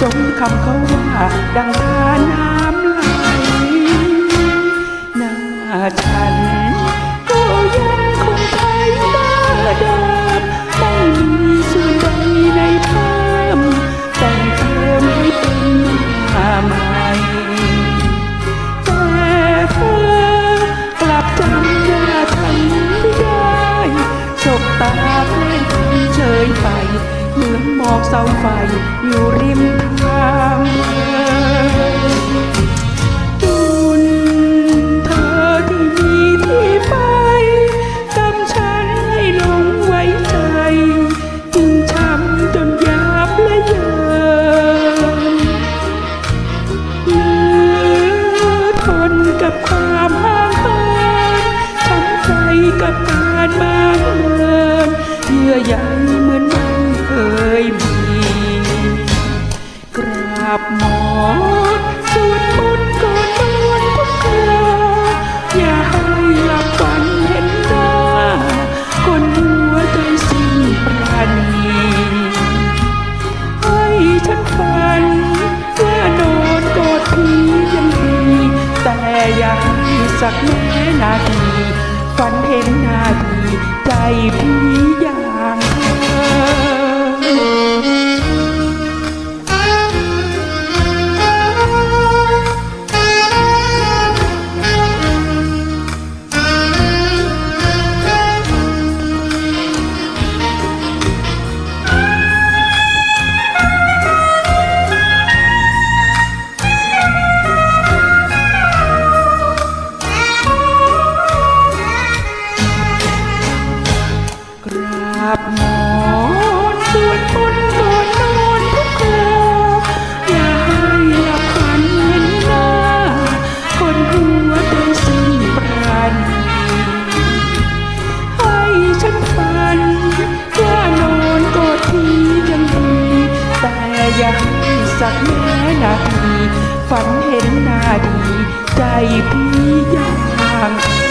สมคำเขาว่าดังฐานา ไฟอยู่ริมทางตุนเธอที่มีที่ไปกำฉันให้หลงไว้ใจจึงช้ำจนหยาบและเยินเหลือทนกับความห่างเหินช้ำใจกับการบางเอิญเยื่อใยาบหมอนสวดมนต์ก่อนนอนทุกคืนอย่าให้หลับฝันเห็นหน้าคนหัวใจสิ้นปราณีให้ฉันฝันว่านอนกอดพี่ยังดีแต่อย่าให้สักแม้นาทีฝันเห็นนาทีใจพี่าบหมอนสวดมนต์ก่อนนอนทุกคราอย่าให้หลับฝันเห็นหน้า คนหัวใจสิ้นปราณให้ฉันฝันว่านอนกอดพี่ยังดี แต่อย่าให้สักแม้นาที ฝันเห็นหน้าดี ใจพี่อย่าง